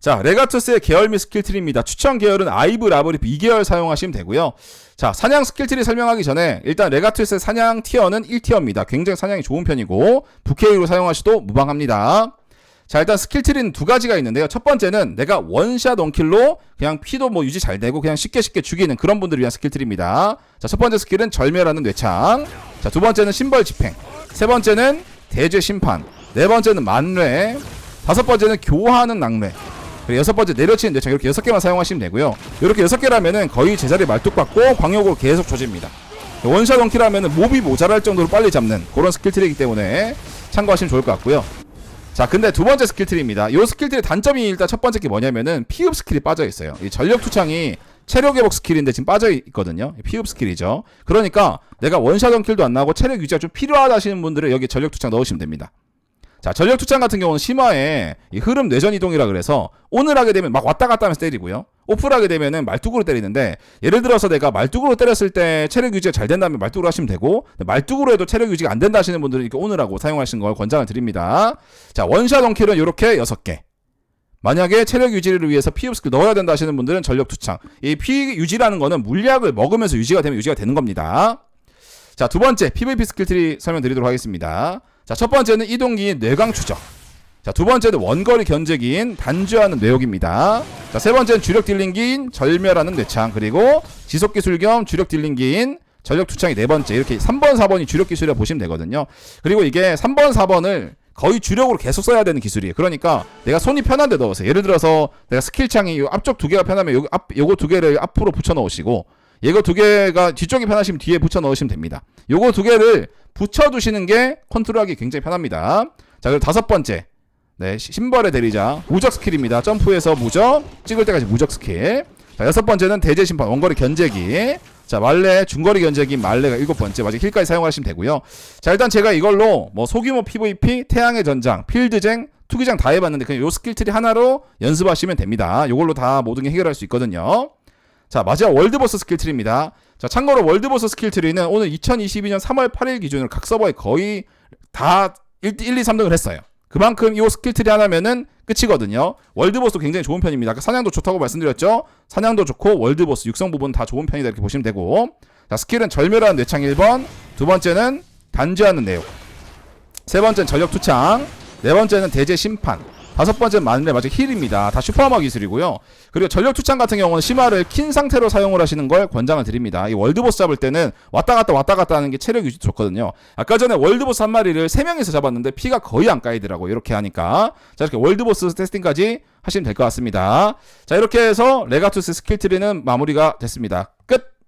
자, 레가투스의 계열 및 스킬트리입니다. 추천 계열은 아이브, 라브리프 2계열 사용하시면 되고요. 자, 사냥 스킬트리 설명하기 전에 일단 레가투스의 사냥 티어는 1티어입니다. 굉장히 사냥이 좋은 편이고 부케이로 사용하셔도 무방합니다. 자, 일단 스킬트리는 두 가지가 있는데요. 첫 번째는 내가 원샷 원킬로 그냥 피도 뭐 유지 잘 되고 그냥 쉽게 쉽게 죽이는 그런 분들을 위한 스킬트리입니다. 자, 첫 번째 스킬은 절멸하는 뇌창. 자, 두 번째는 신벌 집행. 세 번째는 대죄 심판. 네 번째는 만뇌. 다섯 번째는 교화하는 낙뢰. 그리고 여섯 번째 내려치는 뇌창 이렇게 여섯 개만 사용하시면 되고요. 이렇게 여섯 개라면은 거의 제자리 말뚝 받고 광역으로 계속 조집니다. 원샷 원킬하면은 몹이 모자랄 정도로 빨리 잡는 그런 스킬트리이기 때문에 참고하시면 좋을 것 같고요. 자, 근데 두 번째 스킬트리입니다. 이 스킬트리 단점이 일단 첫 번째 게 뭐냐면은 피흡 스킬이 빠져 있어요. 이 전력 투창이 체력 회복 스킬인데 지금 빠져 있거든요. 피흡 스킬이죠. 그러니까 내가 원샷 원킬도 안 나고 체력 유지가 좀 필요하다 하시는 분들은 여기 전력 투창 넣으시면 됩니다. 자, 전력 투창 같은 경우는 심화에 이 흐름 뇌전 이동이라 그래서 오늘 하게 되면 막 왔다 갔다 하면서 때리고요. 오프를 하게 되면은 말뚝으로 때리는데 예를 들어서 내가 말뚝으로 때렸을 때 체력 유지가 잘 된다면 말뚝으로 하시면 되고 말뚝으로 해도 체력 유지가 안 된다 하시는 분들은 이렇게 오늘하고 사용하시는 걸 권장을 드립니다. 자, 원샷 원킬은 이렇게 6개. 만약에 체력 유지를 위해서 피흡 스킬 넣어야 된다 하시는 분들은 전력 투창. 이 피 유지라는 거는 물약을 먹으면서 유지가 되면 유지가 되는 겁니다. 자, 두 번째 PVP 스킬 트리 설명드리도록 하겠습니다. 자, 첫 번째는 이동기인 뇌강 추적. 자, 두 번째는 원거리 견제기인 단주하는 뇌욕입니다. 자, 세 번째는 주력 딜링기인 절멸하는 뇌창. 그리고 지속 기술 겸 주력 딜링기인 전력 투창이 네 번째. 이렇게 3번, 4번이 주력 기술이라 보시면 되거든요. 그리고 이게 3번, 4번을 거의 주력으로 계속 써야 되는 기술이에요. 그러니까 내가 손이 편한 데 넣으세요. 예를 들어서 내가 스킬 창이 요 앞쪽 두 개가 편하면 요 앞, 요거 두 개를 앞으로 붙여 넣으시고 얘거 두 개가 뒤쪽이 편하시면 뒤에 붙여 넣으시면 됩니다. 요거 두 개를 붙여 두시는 게 컨트롤하기 굉장히 편합니다. 자, 그리고 다섯 번째. 네, 시- 신발의 대리자 무적 스킬입니다. 점프해서 무적, 찍을 때까지 무적 스킬. 자, 여섯 번째는 대제 심판 원거리 견제기. 자, 말레 중거리 견제기 말레가 일곱 번째. 마지막 힐까지 사용하시면 되고요. 자, 일단 제가 이걸로 뭐 소규모 PVP, 태양의 전장, 필드쟁, 투기장 다 해봤는데 그냥 요 스킬 트리 하나로 연습하시면 됩니다. 요걸로 다 모든 게 해결할 수 있거든요. 자, 마지막 월드보스 스킬 트리입니다. 자, 참고로 월드보스 스킬 트리는 오늘 2022년 3월 8일 기준으로 각 서버에 거의 다 1, 1 2, 3등을 했어요. 그만큼 이 스킬 트리 하나면은 끝이거든요. 월드보스도 굉장히 좋은 편입니다. 아까 사냥도 좋다고 말씀드렸죠? 사냥도 좋고 월드보스 육성 부분 다 좋은 편이다 이렇게 보시면 되고 자, 스킬은 절멸하는 뇌창 1번 두 번째는 단죄하는 내용 세 번째는 전력 투창 네 번째는 대제 심판 다섯 번째는 만렙 마지막 힐입니다. 다 슈퍼하마 기술이고요. 그리고 전력 투창 같은 경우는 심화를 킨 상태로 사용을 하시는 걸 권장을 드립니다. 이 월드보스 잡을 때는 왔다 갔다 왔다 갔다 하는 게 체력 유지 좋거든요. 아까 전에 월드보스 한 마리를 세 명이서 잡았는데 피가 거의 안 까이더라고 이렇게 하니까 자 이렇게 월드보스 테스팅까지 하시면 될 것 같습니다. 자 이렇게 해서 레가투스 스킬 트리는 마무리가 됐습니다. 끝.